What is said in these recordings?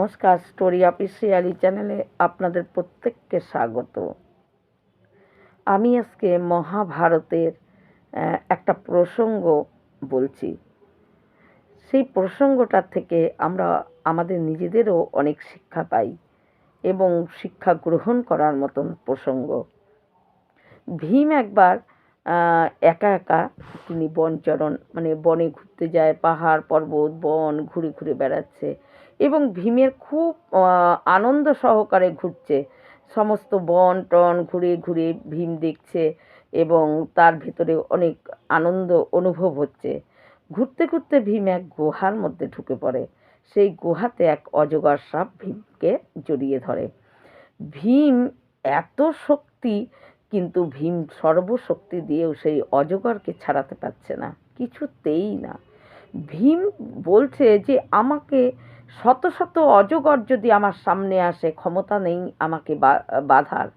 নমস্কার, story officially চ্যানেলে আপনাদের প্রত্যেককে স্বাগত। আমি আজকে মহাভারতের একটা প্রসঙ্গ বলছি। সেই প্রসঙ্গটার থেকে আমরা আমাদের নিজেদেরও অনেক শিক্ষা পাই এবং শিক্ষা গ্রহণ করার মতন প্রসঙ্গ। ভীম একবার একা একা তিনি বনচরণ মানে বনে ঘুরতে যায়, পাহাড়, পর্বত, বন, ঘুরে ঘুরে বেড়াচ্ছে। এবং ভীমের খুব আনন্দ সহকারে ঘুরছে। সমস্ত বন টন ঘুরে ঘুরে ভীম দেখছে এবং তার ভিতরে অনেক আনন্দ অনুভব হচ্ছে। ঘুরতে ঘুরতে ভীম এক গুহার মধ্যে ঢুকে পড়ে। সেই গুহাতে এক অজগর সাপ ভীমকে জড়িয়ে ধরে। ভীম এত শক্তি, কিন্তু ভীম সর্বশক্তি দিয়েও সেই অজগরকে ছাড়াতে পারছে না। কিছুতেই না। ভীম বলছে যে, আমাকে শত শত অজগর যদি আমার সামনে আসে, ক্ষমতা নেই আমাকে বাধার।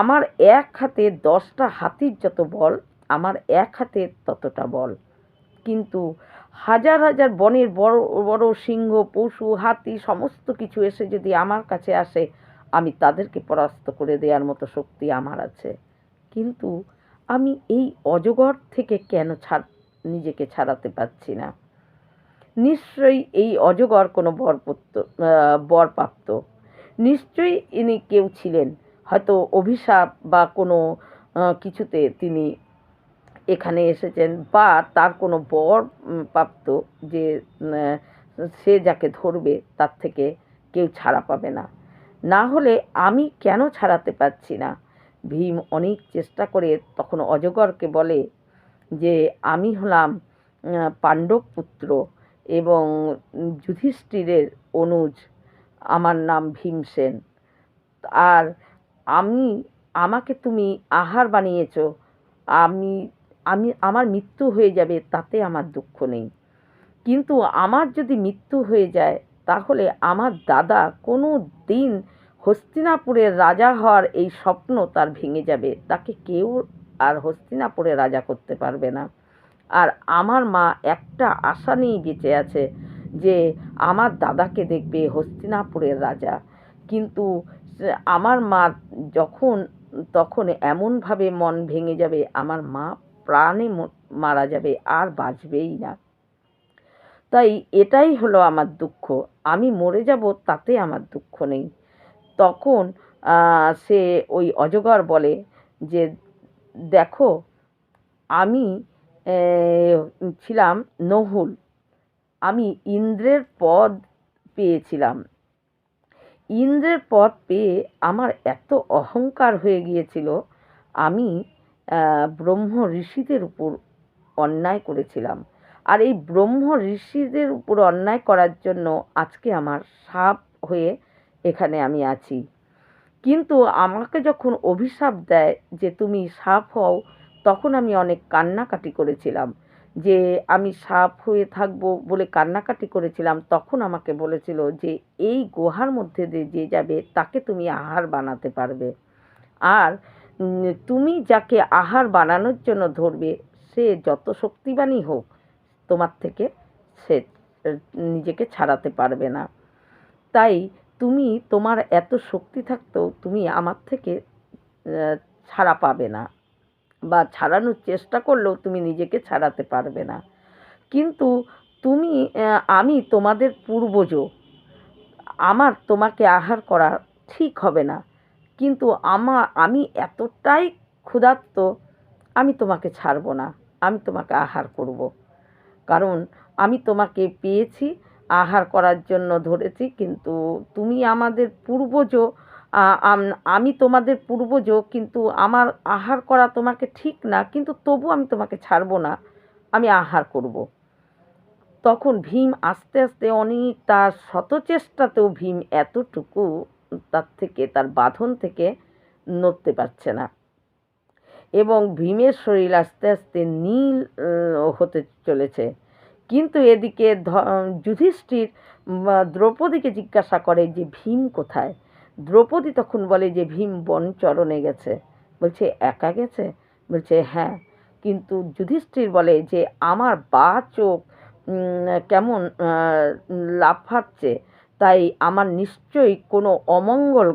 আমার এক হাতে দশটা হাতির যত বল, আমার এক হাতে ততটা বল। কিন্তু হাজার হাজার বনের বড় বড় সিংহ, পশু, হাতি, সমস্ত কিছু এসে যদি আমার কাছে আসে, আমি তাদেরকে পরাস্ত করে দেওয়ার মতো শক্তি আমার আছে। কিন্তু আমি এই অজগর থেকে কেন ছাড়, নিজেকে ছাড়াতে পারছি না? নিশ্চয়ই এই অজগর কোনো বরপত্য বরপ্রাপ্ত। নিশ্চয়ই ইনি কেউ ছিলেন। হয়তো অভিশাপ বা কোনো কিছুতে তিনি এখানে এসেছেন বা তার কোনো বর প্রাপ্ত যে সে যাকে ধরবে তার থেকে কেউ ছাড়া পাবে না। না হলে আমি কেন ছাড়াতে পারছি না? ভীম অনেক চেষ্টা করে তখন অজগরকে বলে যে, আমি হলাম পাণ্ডব পুত্র এবং যুধিষ্ঠিরের অনুজ, আমার নাম ভীমসেন আর আমি, আমাকে তুমি আহার বানিয়েছ, আমি আমি, আমার মৃত্যু হয়ে যাবে, তাতে আমার দুঃখ নেই। কিন্তু আমার যদি মৃত্যু হয়ে যায়, তাহলে আমার দাদা কোনো দিন হস্তিনাপুরের রাজা হওয়ার এই স্বপ্ন তার ভেঙে যাবে। তাকে কেউ আর হস্তিনাপুরে রাজা করতে পারবে না। আর আমার মা একটা আশা নিয়েই বেঁচে আছে যে আমার দাদাকে দেখবে হস্তিনাপুরের রাজা। কিন্তু আমার মা যখন, তখন এমনভাবে মন ভেঙে যাবে, আমার মা প্রাণে মারা যাবে আর বাঁচবেই না। তাই এটাই হলো আমার দুঃখ। আমি মরে যাব তাতে আমার দুঃখ নেই। তখন সে ওই অজগর বলে যে, দেখো, আমি ছিলাম নহুল। আমি ইন্দ্রের পদ পেয়েছিলাম। ইন্দ্রের পদ পেয়ে আমার এত অহংকার হয়ে গিয়েছিল, আমি ব্রহ্ম ঋষিদের উপর অন্যায় করেছিলাম। আর এই ব্রহ্ম ঋষিদের উপর অন্যায় করার জন্য আজকে আমার সাপ হয়ে এখানে আমি আছি। কিন্তু আমাকে যখন অভিশাপ দেয় যে তুমি সাপ হও তখন আমি অনেক কান্নাকাটি করেছিলাম। যে আমি সাপ হয়ে থাকব বলে কান্নাকাটি করেছিলাম, তখন আমাকে বলেছিল যে, এই গুহার মধ্যে দিয়ে যে যাবে, তাকে তুমি আহার বানাতে পারবে। আর তুমি যাকে আহার বানানোর জন্য ধরবে, সে যত শক্তিবানই হোক, তোমার থেকে সে নিজেকে ছাড়াতে পারবে না। তাই তুমি তোমার এত শক্তি থাকতেও তুমি আমার থেকে ছাড়া পাবে না। বা ছাড়ানোর চেষ্টা করলেও তুমি নিজেকে ছাড়াতে পারবে না। কিন্তু তুমি আমি তোমাদের পূর্বজ, আমার তোমাকে আহার করা ঠিক হবে না। কিন্তু আমা, আমি এতটাই ক্ষুধার্ত, আমি তোমাকে ছাড়বো না, আমি তোমাকে আহার করব। কারণ আমি তোমাকে পেয়েছি, আহার করার জন্য ধরেছি, কিন্তু তুমি আমাদের পূর্বজ আম- তোমাদের পূর্বজ কিন্তু আমার আহার করা তোমাকে ঠিক না, কিন্তু তবু আমি তোমাকে ছাড়বো না, আমি আহার করব। তখন ভীম আস্তে আস্তে অনেক, তার শত চেষ্টাতেও ভীম এতটুকু তার থেকে, তার বাঁধন থেকে নড়তে পারছে না। এবং ভীমের শরীর আস্তে আস্তে নীল হতে চলেছে। কিন্তু এদিকে যুধিষ্ঠির দ্রৌপদীকে জিজ্ঞাসা করে যে, ভীম কোথায়? দ্রৌপদী তখন বলে যে, ভীম বনচরণে গেছে। বলছে, একা গেছে? বলছে হ্যাঁ। কিন্তু যুধিষ্ঠির বলে যে, আমার বা চোখ কেমন লাফাচ্ছে তাই আমার নিশ্চয়ই কোনো অমঙ্গল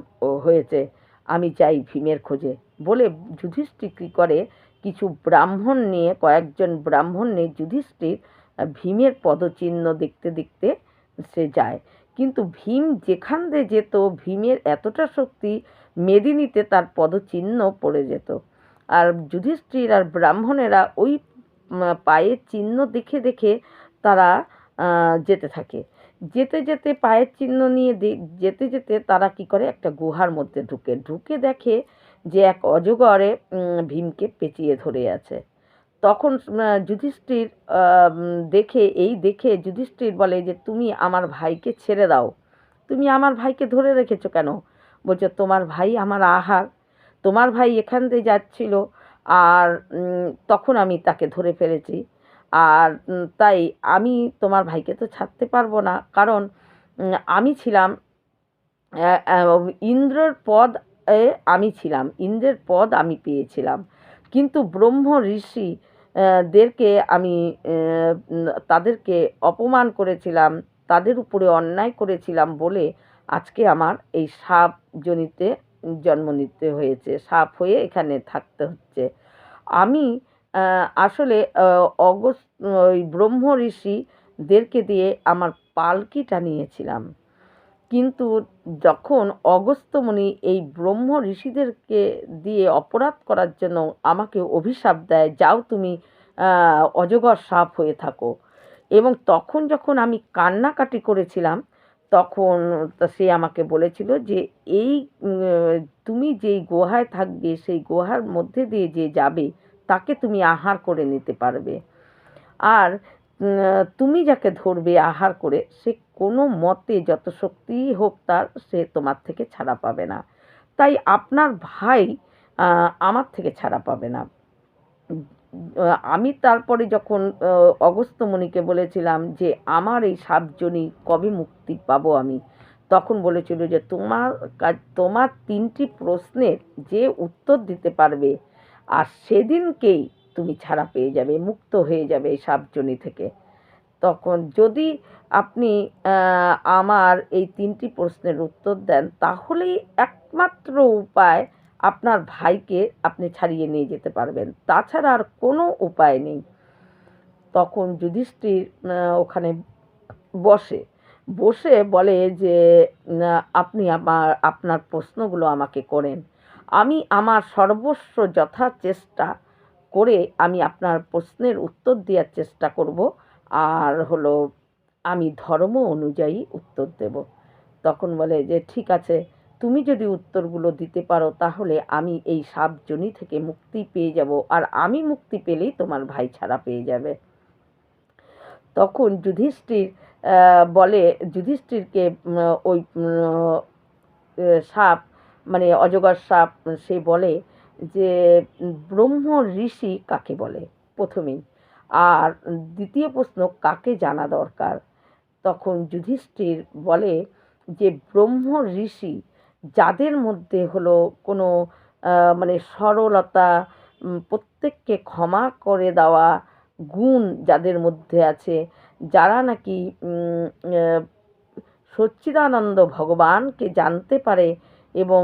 হয়েছে। আমি যাই ভীমের খোঁজে। বলে যুধিষ্ঠির কী করে, কিছু ব্রাহ্মণ নিয়ে, কয়েকজন ব্রাহ্মণ নিয়ে যুধিষ্ঠির ভীমের পদচিহ্ন দেখতে দেখতে সে যায়। কিন্তু ভীম যেখান দিয়ে যেত, ভীমের এতটা শক্তি মেদিনীতে তার পদচিহ্ন পড়ে যেত। আর যুধিষ্ঠির আর ব্রাহ্মণেরা ওই পায়ের চিহ্ন দেখে দেখে তারা যেতে থাকে। যেতে যেতে পায়ের চিহ্ন নিয়ে যেতে যেতে তারা কি করে? একটা গুহার মধ্যে ঢুকে। ঢুকে দেখে যে এক অজগরে ভীমকে পেঁচিয়ে ধরে আছে। তখন যুধিষ্ঠির দেখে, এই দেখে যুধিষ্ঠির বলে যে, তুমি আমার ভাইকে ছেড়ে দাও। তুমি আমার ভাইকে ধরে রেখেছো কেন? বলছে, তোমার ভাই আমার আহার। তোমার ভাই এখান দিয়ে যাচ্ছিল আর তখন আমি তাকে ধরে ফেলেছি। আর তাই আমি তোমার ভাইকে তো ছাড়তে পারব না। কারণ আমি ছিলাম ইন্দ্রর পদ আমি ছিলাম। ইন্দ্রের পদ আমি পেয়েছিলাম। কিন্তু ব্রহ্ম ঋষি দেরকে আমি তাদেরকে অপমান করেছিলাম তাদের উপরে অন্যায় করেছিলাম বলে আজকে আমার এই সাপ জনিতে জন্ম নিতে হয়েছে সাপ হয়ে এখানে থাকতে হচ্ছে। আমি আসলে আহ, অগস ওই ব্রহ্ম ঋষিদেরকে দিয়ে আমার পালকিটা নিয়েছিলাম কিন্তু যখন অগস্ত্যমণি এই ব্রহ্ম ঋষিদেরকে দিয়ে অপরাধ করার জন্য আমাকে অভিশাপ দেয়, যাও তুমি অজগর সাপ হয়ে থাকো। এবং তখন যখন আমি কান্নাকাটি করেছিলাম, তখন সে আমাকে বলেছিল যে, এই তুমি যেই গুহায় থাকবে, সেই গুহার মধ্যে দিয়ে যে যাবে, তাকে তুমি আহার করে নিতে পারবে। আর তুমি যাকে ধরবে আহার করে, সে কোনো মতে যত শক্তি হোক তার সে তোমার থেকে ছাড়া পাবে না। তাই আপনার ভাই আমার থেকে ছাড়া পাবে না। আমি তারপরে যখন অগস্ত্যমণিকে বলেছিলাম যে, আমার এই সাপজনী কবে মুক্তি পাবো আমি? তখন বলেছিল যে, তোমার কাজ- তোমার তিনটি প্রশ্নের যে উত্তর দিতে পারবে, আর সেদিনকেই তুমি ছাড়া পেয়ে যাবে, মুক্ত হয়ে যাবে এই সাপজনী থেকে। তখন যদি আপনি আমার এই তিনটি প্রশ্নের উত্তর দেন, তাহলেই একমাত্র উপায় আপনার ভাইকে আপনি ছাড়িয়ে নিয়ে যেতে পারবেন। তাছাড়া আর কোনো উপায় নেই। তখন যুধিষ্ঠির ওখানে বসে বসে বলে যে আপনি আমার, আপনার প্রশ্নগুলো আমাকে করেন। আমি আমার সর্বস্ব যথা চেষ্টা করে আমি আপনার প্রশ্নের উত্তর দেওয়ার চেষ্টা করব। আর হলো আমি ধর্ম অনুযায়ী উত্তর দেব। তখন বলে যে, ঠিক আছে, তুমি যদি উত্তরগুলো দিতে পারো তাহলে আমি এই সাপজনী থেকে মুক্তি পেয়ে যাব আর আমি মুক্তি পেলেই তোমার ভাই ছাড়া পেয়ে যাবে। তখন যুধিষ্ঠির বলে, যুধিষ্ঠিরকে ওই সাপ মানে অজগর সাপ, সে বলে যে ব্রহ্ম ঋষি কাকে বলে প্রথমেই? আর দ্বিতীয় প্রশ্ন, কাকে জানা দরকার? তখন যুধিষ্ঠির বলে যে, ব্রহ্ম ঋষি যাদের মধ্যে হলো কোনো মানে সরলতা প্রত্যেককে ক্ষমা করে দেওয়া গুণ যাদের মধ্যে আছে, যারা নাকি সচ্চিদানন্দ ভগবানকে জানতে পারে এবং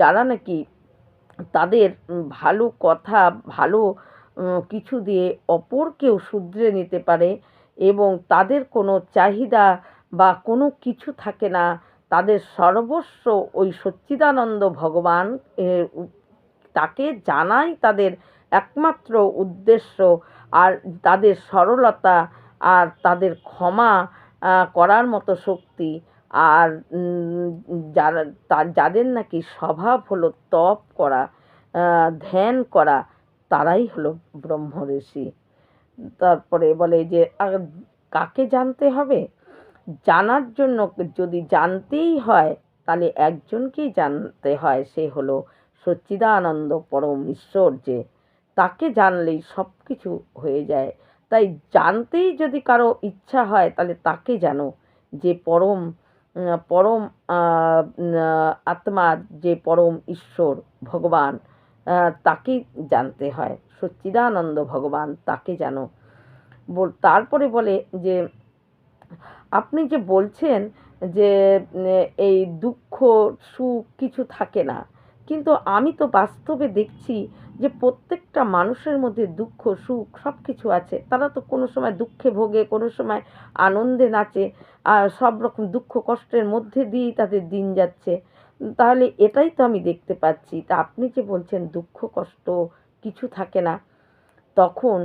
যারা নাকি তাদের ভালো কথা, ভালো কিছু দিয়ে অপরকেও শুধরে নিতে পারে এবং তাদের কোনো চাহিদা বা কোনো কিছু থাকে না। তাদের সর্বস্ব ওই সচ্চিদানন্দ ভগবান তাকে জানাই তাদের একমাত্র উদ্দেশ্য। আর তাদের সরলতা আর তাদের ক্ষমা করার মতো শক্তি। আর যারা যাদের নাকি স্বভাব হলো তপ করা ধ্যান করা তারাই হলো ব্রহ্ম ঋষি। তারপরে বলে যে কাকে জানতে হবে? জানার জন্য যদি জানতেই হয়, তাহলে একজনকেই জানতে হয়, সে হলো সচ্চিদানন্দ পরম ঈশ্বর যে। তাকে জানলেই সব কিছু হয়ে যায়। তাই জানতেই যদি কারও ইচ্ছা হয়, তাহলে তাকে জানো যে পরম পরম আত্মা যে পরম ঈশ্বর, ভগবান তাকেই জানতে হয়। সচ্চিদানন্দ ভগবান তাকে জানো। তারপরে বলে যে, আপনি যে বলছেন যে এই দুঃখ, সুখ কিছু থাকে না, কিন্তু আমি তো বাস্তবে দেখছি যে প্রত্যেকটা মানুষের মধ্যে দুঃখ, সুখ সব কিছু আছে। তারা তো কোনো সময় দুঃখে ভোগে, কোনো সময় আনন্দে নাচে, আর সব রকম দুঃখ কষ্টের মধ্যে দিয়েই তাদের দিন যাচ্ছে। তাহলে এটাই তো আমি দেখতে পাচ্ছি। তা আপনি যে বলছেন দুঃখ, কষ্ট কিছু থাকে না, তখন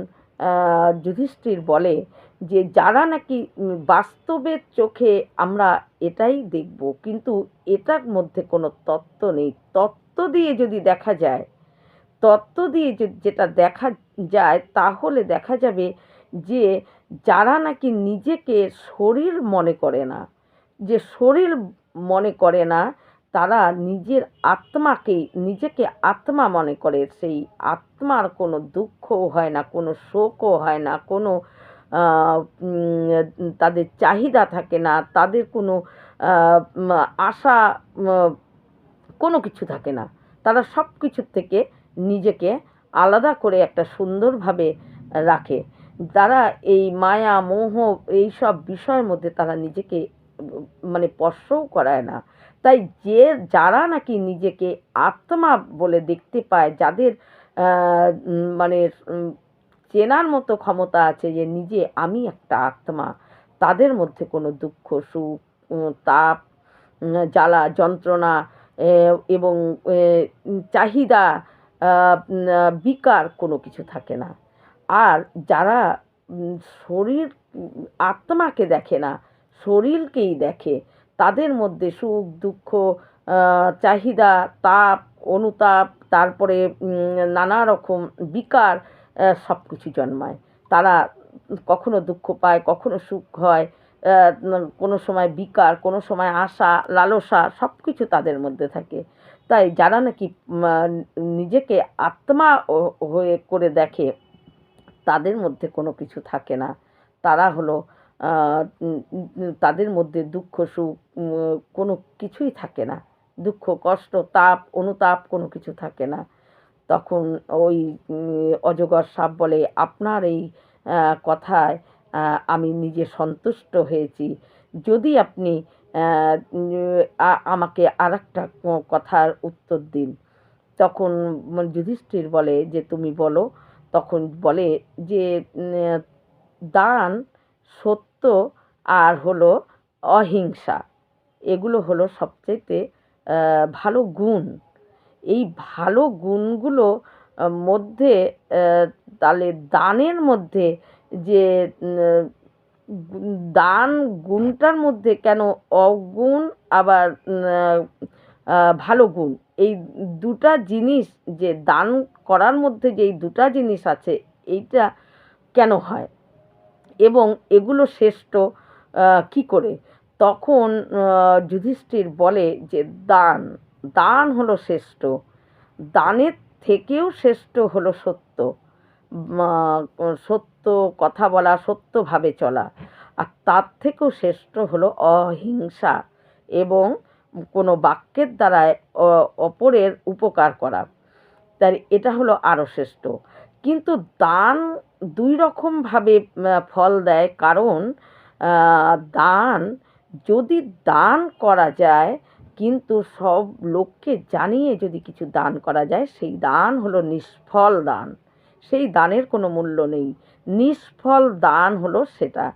যুধিষ্ঠির বলে যে যারা নাকি বাস্তবের চোখে আমরা এটাই দেখব, কিন্তু এটার মধ্যে কোনো তত্ত্ব নেই। তত্ত্ব দিয়ে যদি দেখা যায়, তত্ত্ব দিয়ে যেটা দেখা যায়, তাহলে দেখা যাবে যে যারা নাকি নিজেকে শরীর মনে করে না, যে শরীর মনে করে না তারা নিজের আত্মাকে, নিজেকে আত্মা মনে করে। সেই আত্মার কোনো দুঃখও হয় না, কোনো শোকও হয় না, কোনো তাদের চাহিদা থাকে না, তাদের কোনো আশা কোনো কিছু থাকে না। তারা সব কিছুর থেকে নিজেকে আলাদা করে একটা সুন্দরভাবে রাখে। তারা এই মায়া, মোহ এই সব বিষয়ের মধ্যে তারা নিজেকে মানে স্পর্শও করায় না। তাই যে যারা নাকি নিজেকে আত্মা বলে দেখতে পায়, যাদের মানে চেনার মতো ক্ষমতা আছে যে নিজে আমি একটা আত্মা, তাদের মধ্যে কোনো দুঃখ, সুখ তাপ জ্বালা, যন্ত্রণা এবং চাহিদা বিকার কোনো কিছু থাকে না। আর যারা শরীর আত্মাকে দেখে না, শরীরকেই দেখে তাদের মধ্যে সুখ, দুঃখ চাহিদা, তাপ, অনুতাপ, তারপরে নানা রকম বিকার সব কিছু জন্মায়। তারা কখনো দুঃখ পায়, কখনো সুখ হয় কোনো সময় বিকার, কোনো সময় আশা, লালসা সব কিছু তাদের মধ্যে থাকে। তাই যারা নাকি নিজেকে আত্মা হয়ে করে দেখে, তাদের মধ্যে কোনো কিছু থাকে না। তারা হলো তাদের মধ্যে দুঃখ, সুখ কোনো কিছুই থাকে না। দুঃখ, কষ্ট, তাপ, অনুতাপ কোনো কিছু থাকে না। তখন ওই অজগর সাপ বলে, আপনার এই কথায় আমি নিজে সন্তুষ্ট হয়েছি। যদি আপনি আমাকে আর একটা কথার উত্তর দিন। তখন যুধিষ্ঠির বলে যে, তুমি বলো। তখন বলে যে দান সত্য আর হলো অহিংসা। এগুলো হলো সবচাইতে আহ, ভালো গুণ। এই ভালো গুণগুলো মধ্যে তাহলে দানের মধ্যে যে দান গুণটার মধ্যে কেন অগুণ আবার ভালো গুণ? এই দুটা জিনিস যে দান করার মধ্যে যে এই দুটা জিনিস আছে এইটা কেন হয়? এবং এগুলো শ্রেষ্ঠ কি করে? তখন যুধিষ্ঠির বলে যে, দান দান হলো শ্রেষ্ঠ। দানের থেকেও শ্রেষ্ঠ হলো সত্য। সত্য কথা বলা, সত্যভাবে চলা। আর তার থেকেও শ্রেষ্ঠ হলো অহিংসা এবং কোনো বাক্যের দ্বারায় অপরের উপকার করা। তাই এটা হলো আরও শ্রেষ্ঠ। কিন্তু দান দুই রকমভাবে ফল দেয়। কারণ দান, যদি দান করা যায়, কিন্তু সব লোককে জানিয়ে যদি কিছু দান করা যায়, সেই দান হলো নিষ্ফল দান। সেই দানের কোনো মূল্য নেই। নিষ্ফল দান হলো সেটা।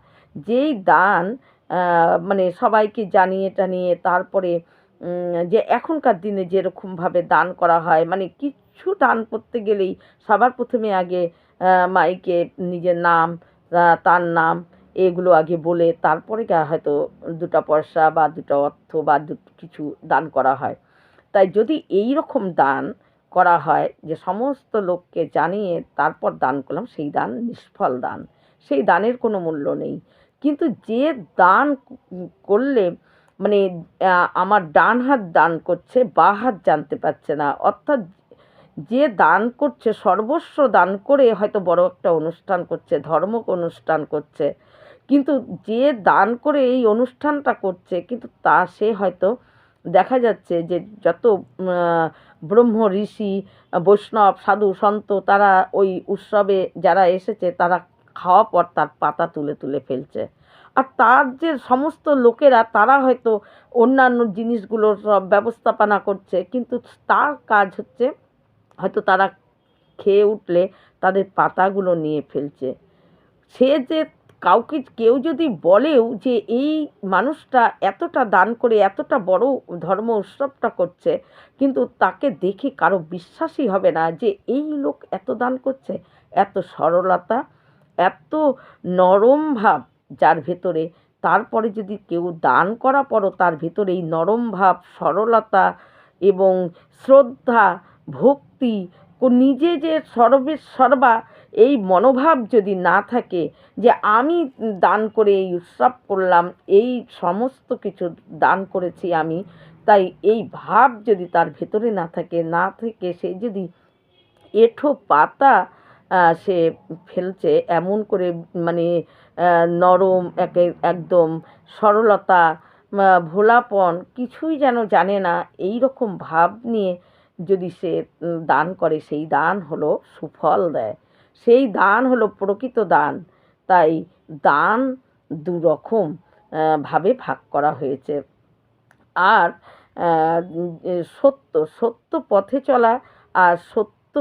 যেই দান মানে সবাইকে জানিয়ে টানিয়ে তারপরে যে এখনকার দিনে যেরকমভাবে দান করা হয় মানে কিচ্ছু দান করতে গেলেই সবার প্রথমে আগে মাইকে নিজের নাম তার নাম এগুলো আগে বলে তারপরে হয়তো দুটা পয়সা বা দুটো অর্থ বা কিছু দান করা হয়। তাই যদি এই রকম দান করা হয় যে সমস্ত লোককে জানিয়ে তারপর দান করলাম, সেই দান নিষ্ফল দান। সেই দানের কোনো মূল্য নেই। কিন্তু যে দান করলে মানে আমার ডান হাত দান করছে, বা হাত জানতে পারছে না, অর্থাৎ যে দান করছে, সর্বস্ব দান করে হয়তো বড় একটা অনুষ্ঠান করছে ধর্ম অনুষ্ঠান করছে। কিন্তু যে দান করে এই অনুষ্ঠানটা করছে, কিন্তু তা সে হয়তো দেখা যাচ্ছে যে যত ব্রহ্ম, ঋষি, বৈষ্ণব, সাধু, সন্ত, তারা ওই উৎসবে যারা এসেছে, তারা খাওয়া পর তার পাতা তুলে তুলে ফেলছে। আর তার যে সমস্ত লোকেরা, তারা হয়তো অন্যান্য জিনিসগুলোর সব ব্যবস্থাপনা করছে, কিন্তু তার কাজ হচ্ছে হয়তো তারা খেয়ে উঠলে তাদের পাতাগুলো নিয়ে ফেলছে। সে যে কাউকে, কেউ যদি বলেও যে এই মানুষটা এতটা দান করে, এতটা বড় ধর্ম উৎসবটা করছে, কিন্তু তাকে দেখে কারও বিশ্বাসই হবে না যে এই লোক এত দান করছে, এত সরলতা, এত নরম ভাব যার ভেতরে। তারপরে যদি কেউ দান করা পরও তার ভেতরে এই নরম ভাব, সরলতা এবং শ্রদ্ধা ভক্তি নিজে যে সর্বে, সর্বা, এই মনোভাব যদি না থাকে যে আমি দান করে এই উৎসব করলাম, এই সমস্ত কিছু দান করেছি আমি, তাই এই ভাব যদি তার ভেতরে না থাকে, না থেকে সে যদি এঁঠো পাতা সে ফেলছে এমন করে মানে নরম, একে, একদম সরলতা ভোলাপন, কিছুই যেন জানে না, এই রকম ভাব নিয়ে যদি সে দান করে, সেই দান হলো সুফল দেয়। সেই দান হলো প্রকৃত দান। তাই দান দু রকম ভাবে ভাগ করা হয়েছে। আর সত্য সত্য পথে চলা আর সত্য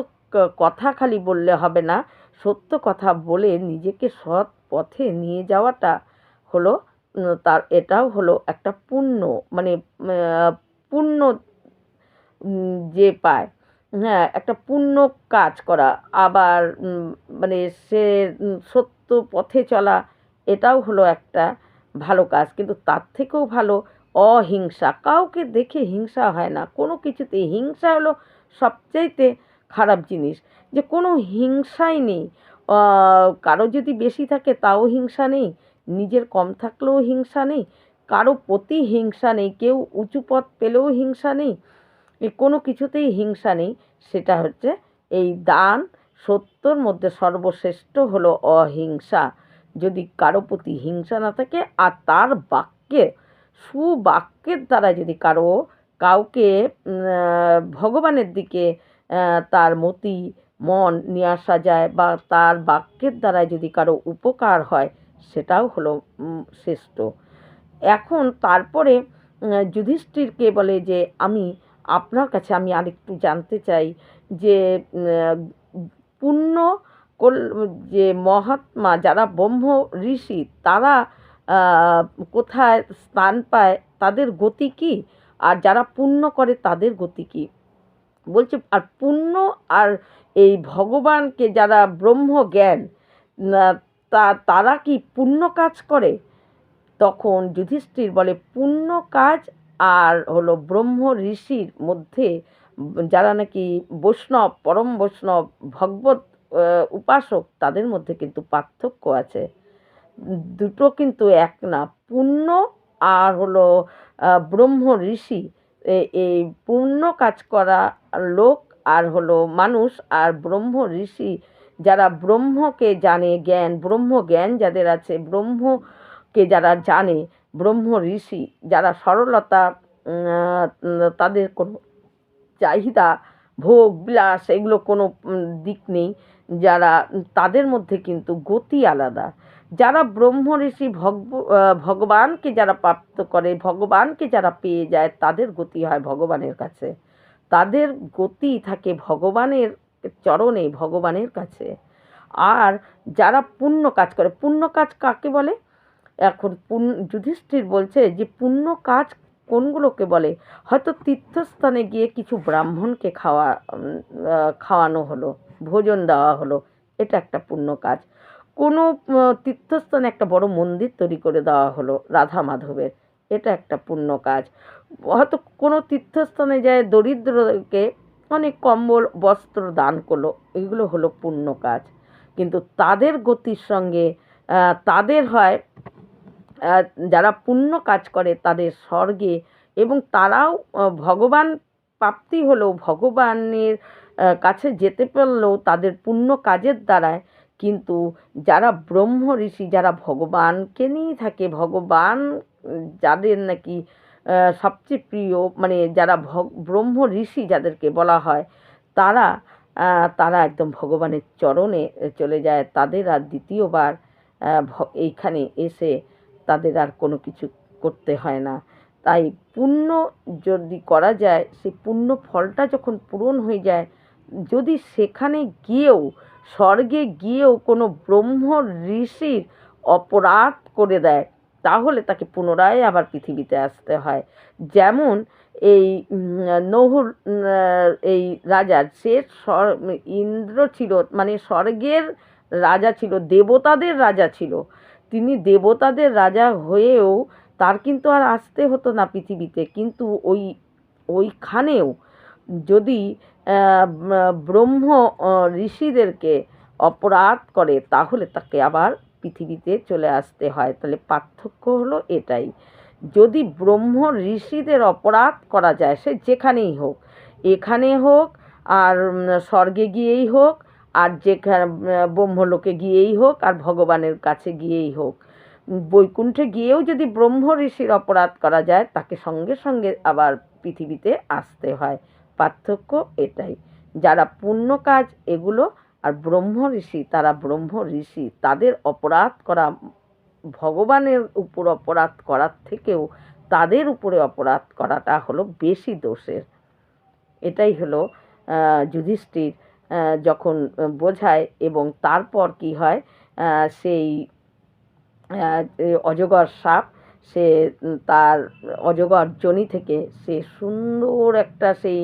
কথা খালি বললে হবে না। সত্য কথা বলে নিজেকে সৎ পথে নিয়ে যাওয়াটা হলো তার, এটাও হলো একটা পুণ্য মানে পুণ্য যে পায়। হ্যাঁ একটা পুণ্য কাজ করা, আবার মানে সে সত্য পথে চলা, এটাও হলো একটা ভালো কাজ। কিন্তু তার থেকেও ভালো অহিংসা। কাউকে দেখে হিংসা হয় না। কোনো কিছুতে হিংসা হলো সবচাইতে খারাপ জিনিস। যে কোনো হিংসাই নেই। কারও যদি বেশি থাকে তাও হিংসা নেই। নিজের কম থাকলেও হিংসা নেই। কারও প্রতি হিংসা নেই। কেউ উঁচু পথ পেলেও হিংসা নেই। কোনো কিছুতেই হিংসা নেই। সেটা হচ্ছে এই দান সত্যর মধ্যে সর্বশ্রেষ্ঠ হলো অহিংসা। যদি কারও প্রতি হিংসা না থাকে আর তার বাক্যে, সুবাক্যের দ্বারা যদি কারও কাউকে ভগবানের দিকে তার মতি, মন নিয়ে আসা যায় বা তার বাক্যের দ্বারা যদি কারও উপকার হয়, সেটাও হলো শ্রেষ্ঠ। এখন তারপরে যুধিষ্ঠিরকে বলে যে, আমি আপনার কাছে আমি আরেকটু জানতে চাই যে পুণ্য যে মহাত্মা যারা ব্রহ্ম ঋষি তারা কোথায় স্থান পায়, তাদের গতি কী? আর যারা পুণ্য করে তাদের গতি কি? বলছে, আর পুণ্য আর এই ভগবানকে যারা ব্রহ্ম জ্ঞান তা, তারা কি পুণ্য কাজ করে? তখন যুধিষ্ঠির বলে, পুণ্য কাজ আর হলো ব্রহ্ম ঋষির মধ্যে যারা নাকি বৈষ্ণব, পরম বৈষ্ণব, ভগবত উপাসক, তাদের মধ্যে কিন্তু পার্থক্য আছে। দুটো কিন্তু এক না, পুণ্য আর হলো ব্রহ্ম ঋষি। এই পুণ্য কাজ করা লোক আর হলো মানুষ আর ব্রহ্ম ঋষি, যারা ব্রহ্মকে জানে জ্ঞান, ব্রহ্ম জ্ঞান যাদের আছে, ব্রহ্মকে যারা জানে ব্রহ্ম ঋষি যারা সরলতা তাদের কোনো চাহিদা, ভোগ, বিলাস এগুলো কোনো দিক নেই। যারা, তাদের মধ্যে কিন্তু গতি আলাদা। যারা ব্রহ্ম ঋষি ভগব ভগবানকে যারা প্রাপ্ত করে, ভগবানকে যারা পেয়ে যায়, তাদের গতি হয় ভগবানের কাছে। তাদের গতি থাকে ভগবানের চরণে, ভগবানের কাছে। আর যারা পুণ্য কাজ করে, পুণ্য কাজ কাকে বলে? এখন পুণ্য, যুধিষ্ঠির বলছে যে পুণ্য কাজ কোনগুলোকে বলে? হয়তো তীর্থস্থানে গিয়ে কিছু ব্রাহ্মণকে খাওয়া খাওয়ানো হলো, ভোজন দেওয়া হলো, এটা একটা পুণ্য কাজ। কোনো তীর্থস্থানে একটা বড় মন্দির তৈরি করে দেওয়া হলো রাধা মাধবের, এটা একটা পুণ্য কাজ। হয়তো কোনো তীর্থস্থানে যায় দরিদ্রকে অনেক কম্বল, বস্ত্র দান করল, এগুলো হলো পুণ্য কাজ। কিন্তু তাদের গতির সঙ্গে তাদের হয় যারা পুণ্য কাজ করে তাদের স্বর্গে এবং তারাও ভগবান প্রাপ্তি হলেও, ভগবানের কাছে যেতে পারলেও তাদের পুণ্য কাজের দ্বারায় কিন্তু যারা ব্রহ্ম ঋষি, যারা ভগবানকে নিয়েই থাকে, ভগবান যাদের নাকি সবচেয়ে প্রিয় মানে যারা ব্রহ্ম ঋষি যাদেরকে বলা হয়, তারা তারা একদম ভগবানের চরণে চলে যায়। তাদের আর দ্বিতীয়বার এইখানে এসে তাদের আর কোনো কিছু করতে হয় না। তাই পুণ্য যদি করা যায়, সেই পুণ্য ফলটা যখন পূরণ হয়ে যায়, যদি সেখানে গিয়েও, স্বর্গে গিয়েও কোনো ব্রহ্ম ঋষির অপরাধ করে দেয়, তাহলে তাকে পুনরায় আবার পৃথিবীতে আসতে হয়। যেমন এই নহুর এই রাজার, সে ইন্দ্র ছিল মানে স্বর্গের রাজা ছিল, দেবতাদের রাজা ছিল। তিনি দেবতাদের রাজা হয়েও তার কিন্তু আর আসতে হতো না পৃথিবীতে। কিন্তু ওই, ওইখানেও যদি ব্রহ্ম ঋষিদেরকে অপরাধ করে, তাহলে তাকে আবার পৃথিবীতে চলে আসতে হয়। তাহলে পার্থক্য হলো এটাই। যদি ব্রহ্ম ঋষিদের অপরাধ করা যায়, সে যেখানেই হোক, এখানে হোক আর স্বর্গে গিয়েই হোক আর যেখানে ব্রহ্মলোকে গিয়েই হোক আর ভগবানের কাছে গিয়েই হোক। বৈকুণ্ঠে গিয়েও যদি ব্রহ্ম ঋষির অপরাধ করা যায়, তাকে সঙ্গে সঙ্গে আবার পৃথিবীতে আসতে হয়। পার্থক্য এটাই। যারা পুণ্য কাজ এগুলো আর ব্রহ্ম ঋষি, তারা ব্রহ্ম ঋষি, তাদের অপরাধ করা, ভগবানের উপর অপরাধ করার থেকেও তাদের উপরে অপরাধ করাটা হলো বেশি দোষের। এটাই হলো যুধিষ্ঠির যখন বোঝায় এবং তারপর কি হয় সেই অজগর সাপ, সে তার অজগর জনি থেকে সে সুন্দর একটা সেই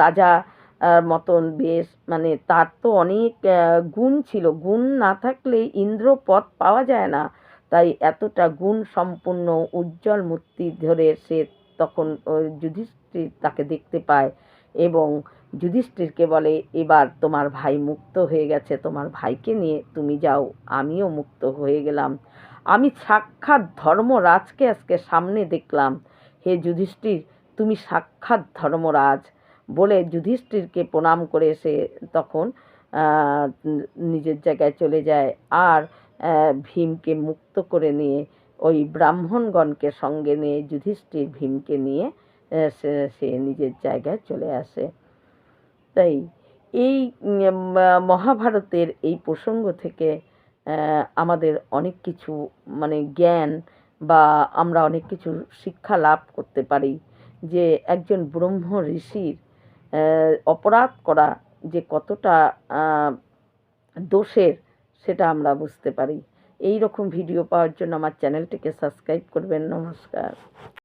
রাজা মতন বেশ মানে তার তো অনেক গুণ ছিল। গুণ না থাকলে ইন্দ্র পদ পাওয়া যায় না। তাই এতটা গুণ সম্পূর্ণ উজ্জ্বল মূর্তি ধরে সে তখন যুধিষ্ঠির তাকে দেখতে পায়। এবং যুধিষ্ঠিরকে বলে, এবার তোমার ভাই মুক্ত হয়ে গেছে, তোমার ভাইকে নিয়ে তুমি যাও, আমিও মুক্ত হয়ে গেলাম। আমি সাক্ষাৎ ধর্মরাজকে আজকে সামনে দেখলাম। হে যুধিষ্ঠির, তুমি সাক্ষাৎ ধর্মরাজ। বলে যুধিষ্ঠিরকে প্রণাম করে সে তখন নিজের জায়গায় চলে যায় আর ভীমকে মুক্ত করে নিয়ে, ওই ব্রাহ্মণগণকে সঙ্গে নিয়ে, যুধিষ্ঠির ভীমকে নিয়ে সে নিজের জায়গায় চলে আসে। তাই এই মহাভারতের এই প্রসঙ্গ থেকে আমাদের অনেক কিছু মানে জ্ঞান বা আমরা অনেক কিছু শিক্ষা লাভ করতে পারি যে একজন ব্রহ্ম ঋষির অপরাধ করা যে কতটা দোষের সেটা আমরা বুঝতে পারি। এই রকম ভিডিও পাওয়ার জন্য আমার চ্যানেলটিকে সাবস্ক্রাইব করবেন। নমস্কার।